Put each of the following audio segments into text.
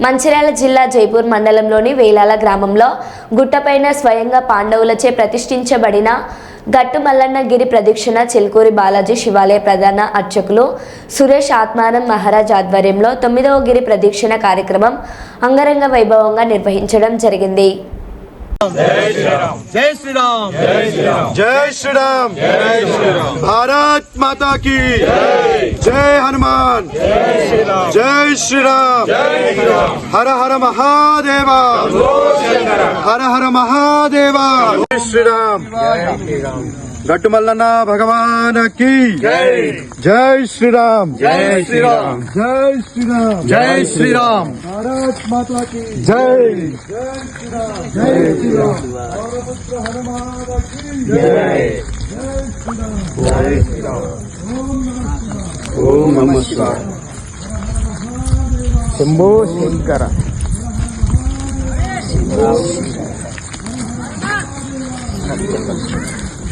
మంచిర్యాల జిల్లా జైపూర్ మండలంలోని వేలాల గ్రామంలో గుట్టపైన స్వయంగా పాండవులచే ప్రతిష్ఠించబడిన గట్టు మల్లన్నగిరి ప్రదక్షిణ చిల్కూరి బాలాజీ శివాలయ ప్రధాన అర్చకులు సురేష్ ఆత్మానం మహారాజ్ ఆధ్వర్యంలో తొమ్మిదవ గిరి ప్రదక్షిణ కార్యక్రమం అంగరంగ వైభవంగా నిర్వహించడం జరిగింది. జై శ్రీరామ్. జై శ్రీరామ్. జై శ్రీరామ్. భారత్ జై హనుమాన్! జై శ్రీరామ్! హర హర మహాదేవ! హర హర మహాదేవ! శ్రీరామ్! गट मल्लना भगवान की। जय। श्री राम जय श्री राम जय श्री राम जय श्री राम भारत माता की। जय। जय श्री राम जय श्री राम जय। श्री राम ओम नमः शिवाय। ओम नमः शंभो शंकर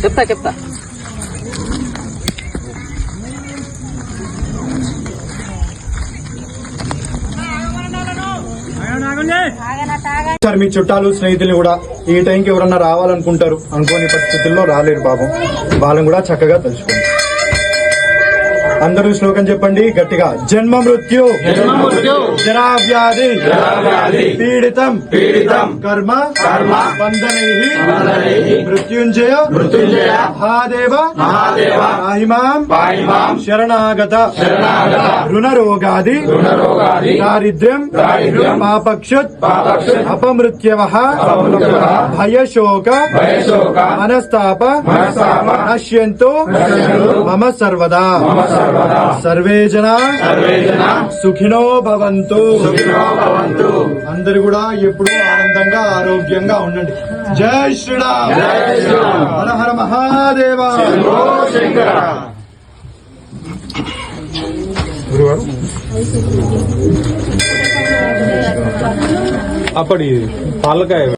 చెప్తా చెప్తా. సార్ మీ చుట్టాలు స్నేహితులు కూడా ఈ టైంకి ఎవరన్నా రావాలనుకుంటారు అనుకోని పరిస్థితుల్లో రాలేరు పాపం వాళ్ళని కూడా చక్కగా తలుచుకోండి. అందరూ శ్లోకం చెప్పండి గట్టిగా. జన్మ మృత్యు. జరా వ్యాధి పీడితం. పీడితం. కర్మ. కర్మ. బంధనై. మృత్యుంజయ మృత్యుంజయ మహాదేవ మహాదేవ పాహిమాం పాహిమాం శరణాగత శరణాగత రుణరోగాది రుణరోగాది దారిద్ర్యం దారిద్ర్యం పాపక్షుత్ పాపక్షుత్ అపమృత్యవ భయశోక భయశోక మనస్తాప మనస్తాప నశ్యంతు మమ సర్వదా సర్వే జన సర్వే జన సుఖినో భవంతు సుఖినో భవంతు అందరు కూడా ఎప్పుడు ఆనందంగా ఆరోగ్యంగా ఉండండి. జై శ్రీరామ్. హర హర మహాదేవ. అప్పటి పాలకాయ